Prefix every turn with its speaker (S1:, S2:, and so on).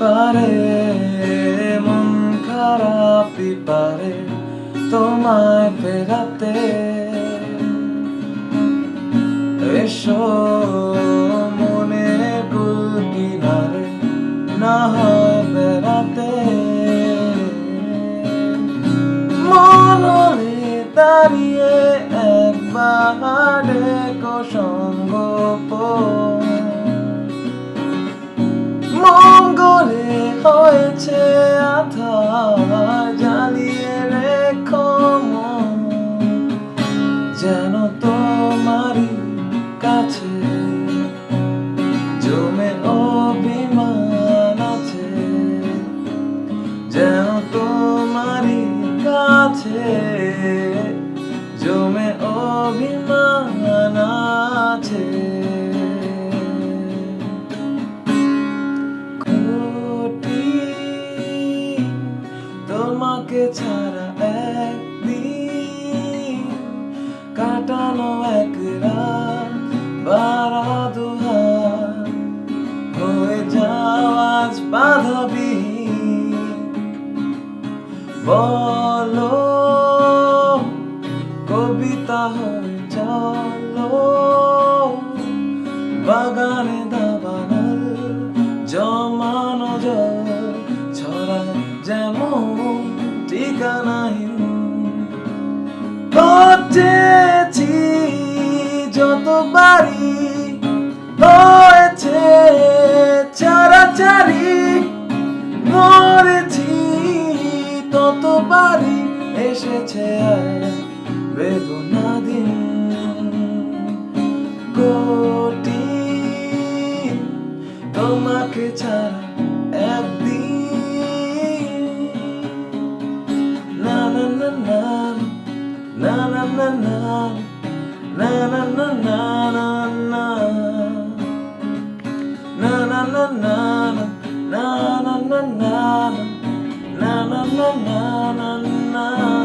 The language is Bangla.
S1: পারে, মন খারাপই পারে তোমায় ফেরাতে। এসো মনে গুল কিনারে না হয় বেড়াতে। মনলে দাঁড়িয়ে একবার ডেকো কাছে জমে অভিমান আছে। খুঁটি তোমাকে ছাড়া একদিন কাটানো এক রাত, বারা দুহাত হয়ে যাও আজ বাধাবিহীন বলো হয়ে চলো বাগানে দাবানল জমানো জল ছড়ায় যেমন ঠিকানাহীন হটেছি যতবারই হয়েছে চারাচারি মরেছি ততবারই এসেছে এক বেদনা তোমাকে ছাড়া একদিন না না না না না না না না না না না না না না na na na na na na na na na na na na na na